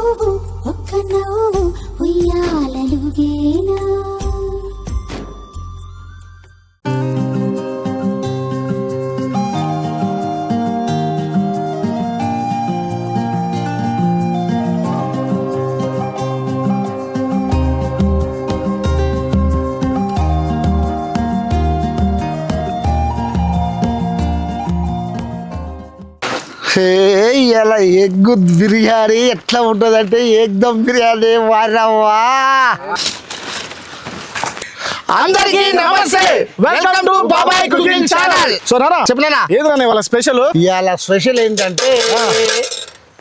పువ్వు ఒక్క నవ్వు ఉయ్యాలలుగేనా? హే ఇలా ఎగ్గు బిర్యానీ ఎట్లా ఉంటుందంటే ఎగ్దమ్ బిర్యానీ వారవ్వా అందరికీ నమస్తే. Welcome to Babai cooking channel so నానా చెప్పినా ఏదన్నా వాళ్ళ స్పెషల్? ఇవాళ స్పెషల్ ఏంటంటే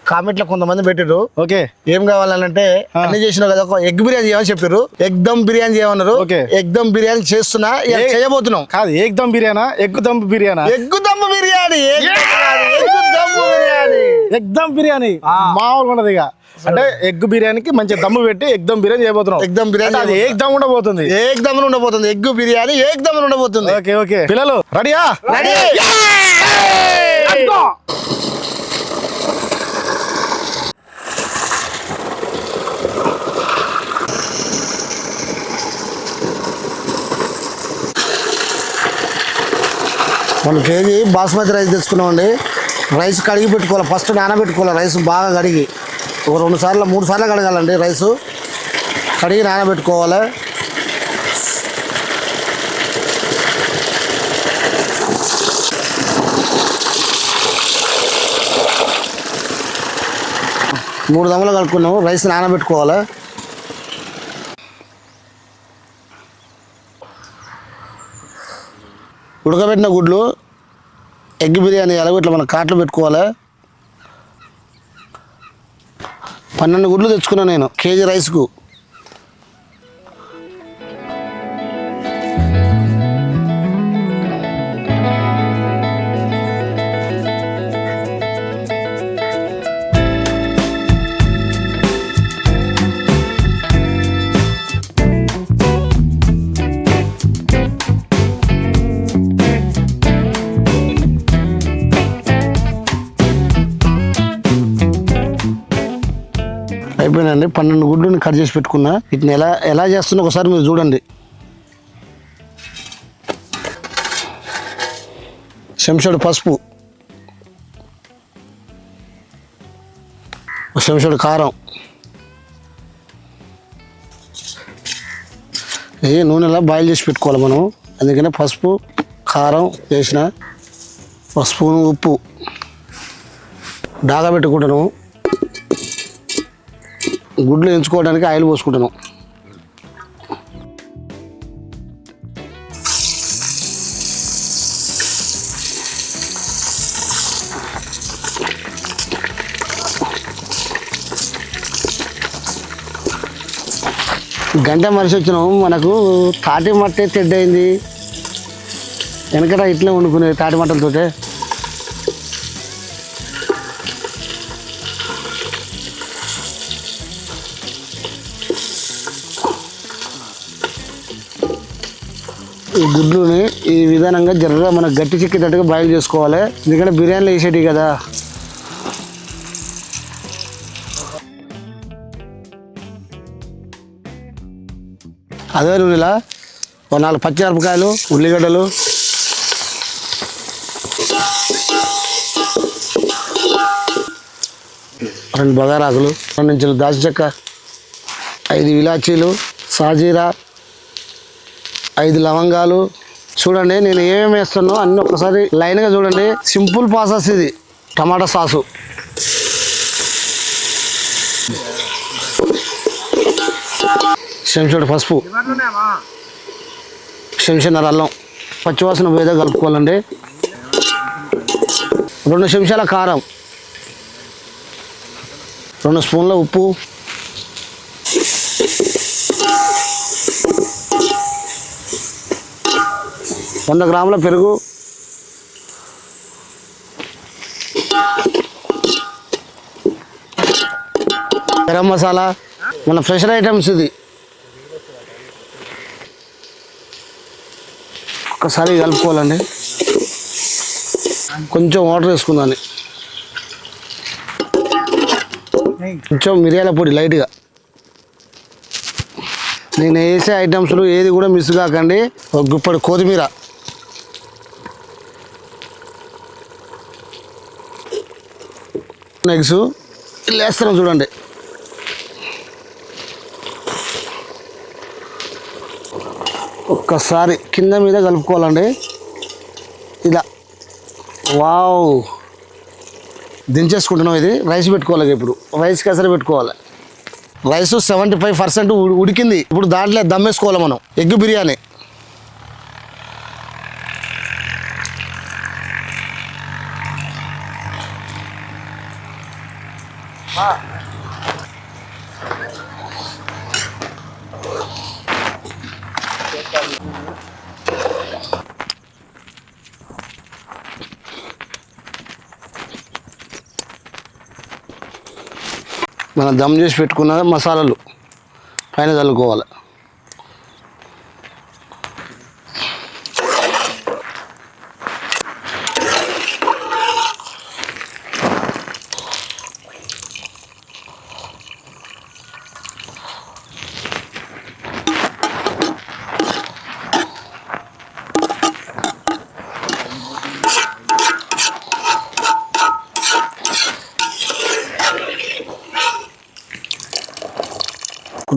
కామెంట్లో కొంతమంది పెట్టారు ఓకే. ఏం కావాలనంటే అన్ని చేసిన కదా ఒక ఎగ్ బిర్యానీ చేయమని చెప్పారు ఎగ్ దమ్ బిర్యానీ చేయమన్నారు. Okay. ఎగ్ దమ్ బిర్యానీ చేస్తున్నా ఇవాళ చేయబోతున్నాం. కాదు ఎగ్ దమ్ బిర్యానా? Egg dum బిర్యానా? Egg dum biryani. Egg egg dum biryani. Egg dum biryani మామూలుగా ఉండదు ఇక. అంటే ఎగ్ బిర్యానీకి మంచి దమ్ము పెట్టి ఎగ్ దమ్ బిర్యానీ చేయబోతున్నాం. ఎగ్ దమ్ బిర్యానీ అది ఎగ్ దమ్ ఉండబోతుంది ఏక్ దమ్ ఉండబోతుంది. ఎగ్గు బిర్యానీ ఏక్ దమ్ ఉండబోతుంది. Okay okay. పిల్లలు రెడీయా? Ready. One KG basmati rice తెచ్చుకున్నామండి. Rice కడిగి పెట్టుకోవాలి. ఫస్ట్ నానబెట్టుకోవాలి రైస్ బాగా కడిగి. ఒక రెండు సార్లు మూడు సార్లు కడగాలండి రైసు. కడిగి నానబెట్టుకోవాలి. మూడు దమ్ములు కలుపుకున్నాము రైస్ నానబెట్టుకోవాలి. ఉడకబెట్టిన గుడ్లు ఎగ్ బిర్యానీ ఎలాగో ఇట్లా మనం కాట్లు పెట్టుకోవాలి? పన్నెండు గుడ్లు తెచ్చుకున్నాను నేను కేజీ రైస్కు. పన్నెండు గుడ్లను కట్ చేసి పెట్టుకున్నా వీటిని ఎలా ఎలా చేస్తున్నా ఒకసారి మీరు చూడండి. శంషాడు పసుపు ఒక కారం ఏ నూనెలా బాయిల్ చేసి పెట్టుకోవాలి మనం. అందుకనే పసుపు కారం వేసిన ఒక స్పూన్ ఉప్పు దాగా పెట్టుకుంటాను గుడ్లు ఎంచుకోవడానికి ఆయిల్ పోసుకుంటున్నాం గంట మనిషి వచ్చినాము మనకు తాటి మట్టే తెడ్డైంది వెనకట ఇట్లే వండుకునేది తాటి మట్టలతోటే. గుడ్లుని ఈ విధానంగా జర్రగా మనకు గట్టి చిక్కేటట్టుగా బాయిల్ చేసుకోవాలి. ఎందుకంటే బిర్యానీలో వేసేటివి కదా. అదే నూనెలా? ఒక నాలుగు పచ్చిమిరపకాయలు ఉల్లిగడ్డలు. రెండు బగారాకులు రెండు ఇంచులు దాల్చిన చెక్క ఐదు ఇలాచీలు సాజీరా ఐదు లవంగాలు. చూడండి నేను ఏమేమి వేస్తానో అన్నీ ఒకసారి లైన్గా చూడండి. సింపుల్ ప్రాసెస్ ఇది. టమాటా సాసు. చెంచుడు పసుపు. చెంచున్నర అల్లం. పచ్చివాసన పోయేదా కలుపుకోవాలండి. రెండు చెంచాల కారం. రెండు స్పూన్ల ఉప్పు. వంద గ్రాముల పెరుగు. గరం మసాలా. మన ఫ్రెషర్ ఐటమ్స్ ఇది. ఒక్కసారి కలుపుకోవాలండి. కొంచెం వాటర్ వేసుకుందాన్ని. కొంచెం మిరియాల పొడి లైట్గా. నేను వేసే ఐటమ్స్లో ఏది కూడా మిస్ కాకండి. ఒక గుప్పటి కొత్తిమీర. నెక్స్ట్ వేస్తున్నాం చూడండి. ఒక్కసారి కింద మీద కలుపుకోవాలండి. ఇలా. వావ్. దించేసుకుంటున్నాం ఇది. రైస్ పెట్టుకోవాలి ఇప్పుడు. రైస్ కసరి పెట్టుకోవాలి. రైస్ సెవెంటీ ఫైవ్ పర్సెంట్ ఉడికింది. ఇప్పుడు దాంట్లో దమ్మేసుకోవాలి మనం. ఎగ్ బిర్యానీ. మనం దమ్ చేసి పెట్టుకున్న మసాలాలు. పైన చల్లుకోవాలి.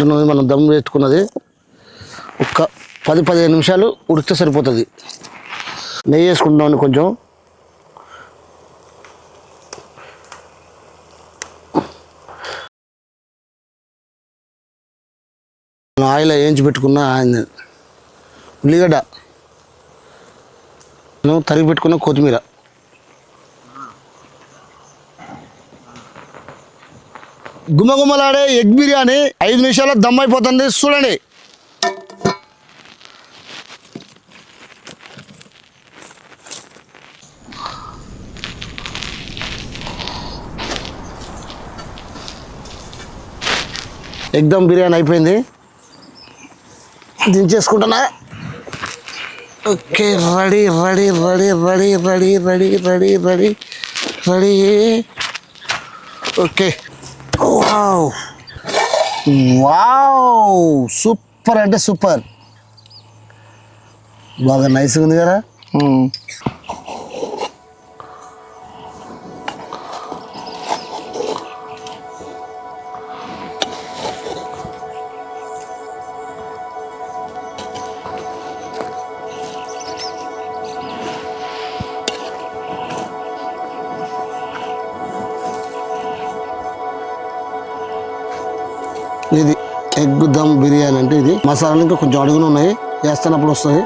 కుటుంబం మనం దమ్ పెట్టుకున్నది ఒక్క పది పదిహేను నిమిషాలు ఉడికితే సరిపోతుంది. నెయ్యి వేసుకుంటామండి కొంచెం. మనం ఆయిల్ వేయించి పెట్టుకున్న ఆయన ఉల్లిగడ్డ. తరిగి పెట్టుకున్న కొత్తిమీర. గుమగుమలాడే ఎగ్ బిర్యానీ ఐదు నిమిషాల్లో దమ్ అయిపోతుంది. చూడండి. ఎగ్ దమ్ బిర్యానీ అయిపోయింది. దించేసుకుంటున్నా. Okay ready ready ready ready ready ready ready ready ready. Okay. Wow wow super అంటే సూపర్ బాగా నైస్గా ఉంది కదా? Hmm. ఇది ఎగ్ దమ్ బిర్యానీ అంటే ఇది. మసాలాలు ఇంకా కొంచెం అడుగులు ఉన్నాయి. వేస్తున్నప్పుడు వస్తాయి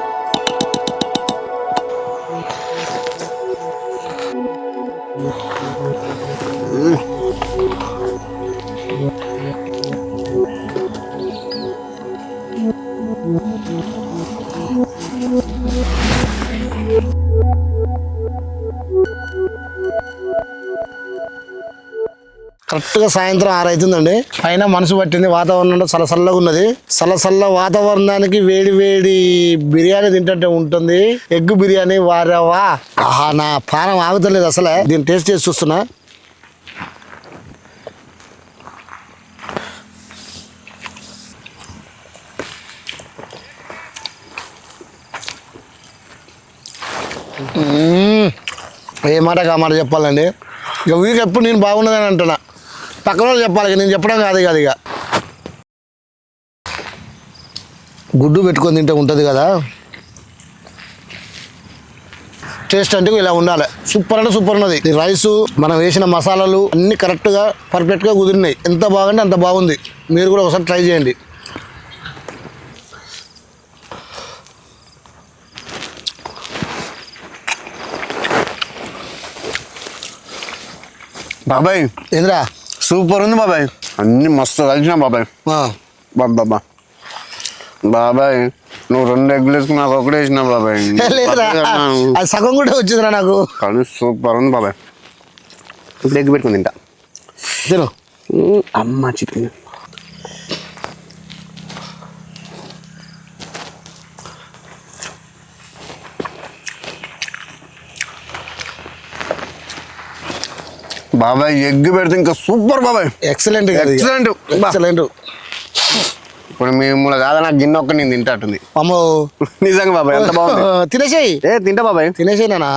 కరెక్ట్గా సాయంత్రం ఆరు అవుతుందండి పైన మనసు పట్టింది వాతావరణం చల్లగా ఉన్నది. చల్ల వాతావరణానికి వేడి వేడి బిర్యానీ తింటే ఉంటుంది. ఎగ్ బిర్యానీ వారవా? ఆహా నా పానం ఆగుతలేదు అసలే. దీన్ని టేస్ట్ చేసి చూస్తున్నా. ఏ మాట కా మాట చెప్పాలండి? ఇక వీక్ ఎప్పుడు నేను బాగున్నదని అంటున్నా. పక్కన వాళ్ళు చెప్పాలి నేను చెప్పడం కాదు కాదు ఇక. గుడ్డు పెట్టుకొని తింటే ఉంటుంది కదా. టేస్ట్ అంటే ఇలా ఉండాలి. సూపర్ అంటే సూపర్ ఉన్నది. రైసు మనం వేసిన మసాలాలు అన్నీ కరెక్ట్గా పర్ఫెక్ట్గా కుదిరినాయి. ఎంత బాగుంటే అంత బాగుంది. మీరు కూడా ఒకసారి ట్రై చేయండి. బాబాయ్. ఏంద్రా? సూపర్ ఉంది బాబాయ్. అన్ని మస్తు కలిసిన బాబాయ్. బాబా బాబాయ్ నువ్వు రెండు ఎగ్గులు వేసుకుని నాకు ఒకటే వేసిన బాబాయ్. అది సగం కూడా వచ్చిందిరా నాకు. కానీ సూపర్ ఉంది బాబాయ్. ఇప్పుడు ఎగ్గు పెట్టుకుని తింటా. అమ్మ చికెన్ బాబాయ్ ఎగ్ పెడితే ఇంకా సూపర్ బాబాయ్. ఎక్సలెంట్. బా. ఎక్సలెంట్. ఇప్పుడు మేము కాదా నాకు గిన్నె ఒక్క నేను తింటాటుంది. అమ్మో. నిజంగా బాబాయ్ ఎంత బాగుంది? తినేసేయి. ఏ తింటా బాబాయ్. తినేసేయి నానా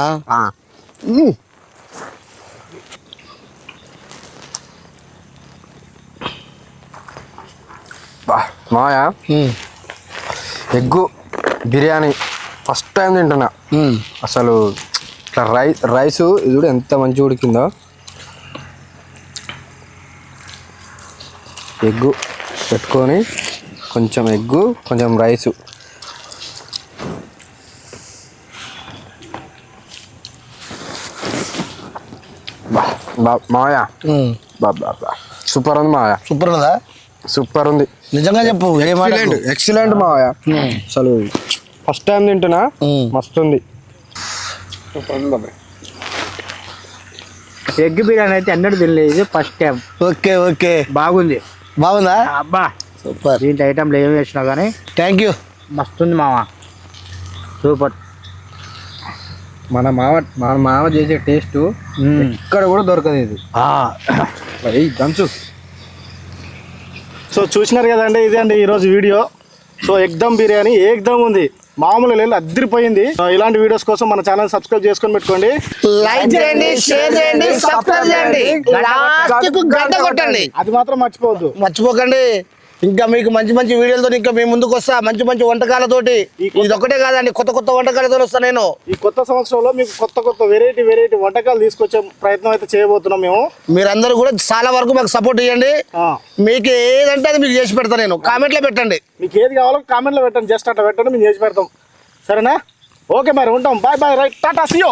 మాయా ఎగ్గు బిర్యానీ ఫస్ట్ టైం తింటున్నా. అసలు ఇట్లా రైస్ ఇది కూడా ఎంత మంచిగా ఉడికిందో. ఎగ్గు పెట్టుకొని కొంచెం ఎగ్గు కొంచెం రైసు. మాయా సూపర్ ఉంది మాయా సూపర్ ఉన్నదా సూపర్ ఉంది. నిజంగా చెప్పు ఎక్సలెంట్ ఎక్సలెంట్ మావయ్య. అసలు ఫస్ట్ టైం తింటున్నా. మ్మ్. మస్తుంది ఎగ్ బిర్యానీ అయితే అన్నట్టు తినలేదు ఇది ఫస్ట్ టైం ఓకే ఓకే. బాగుంది. బాగుందా? అబ్బా సూపర్. దీంట్లో ఐటమ్లు ఏమి వేసినా కానీ థ్యాంక్ యూ మస్తుంది మామ. సూపర్. మన మామ మన మామ చేసే టేస్ట్ ఎక్కడ కూడా దొరకదు ఇది. మరి దంచు. సో చూసినారు కదండి ఇదే అండి ఈరోజు వీడియో? సో ఎగ్దమ్ బిర్యానీ ఏకదమ్ ఉంది? మామూలు లేదు అద్దరిపోయింది. ఇలాంటి వీడియోస్ కోసం మన ఛానల్ సబ్స్క్రైబ్ చేసుకొని పెట్టుకోండి. లైక్ చేయండి షేర్ చేయండి సబ్స్క్రైబ్ చేయండి. లాస్ట్కు గంట కొట్టండి. అది మాత్రం మర్చిపోవద్దు. మర్చిపోకండి. ఇంకా మీకు మంచి మంచి వీడియోలతో ఇంకా మేము ముందుకు వస్తా. మంచి మంచి వంటకాలతోటి. ఇది ఒకటే కాదండి కొత్త కొత్త వంటకాలతో వస్తా నేను. ఈ కొత్త సంవత్సరంలో మీకు కొత్త కొత్త వెరైటీ వెరైటీ వంటకాలు తీసుకొచ్చే ప్రయత్నం అయితే చేయబోతున్నాం మేము. మీరందరూ కూడా చాలా వరకు మాకు సపోర్ట్ ఇవ్వండి మీకు ఏదంటే అది మీకు చేసి పెడతా నేను. కామెంట్లో పెట్టండి. మీకు ఏది కావాలో కామెంట్లో పెట్టండి. జస్ట్ అట్లా పెట్టండి మేము చేసి పెడతాం. సరేనా? ఓకే మరి ఉంటాం. Bye bye right tata ciao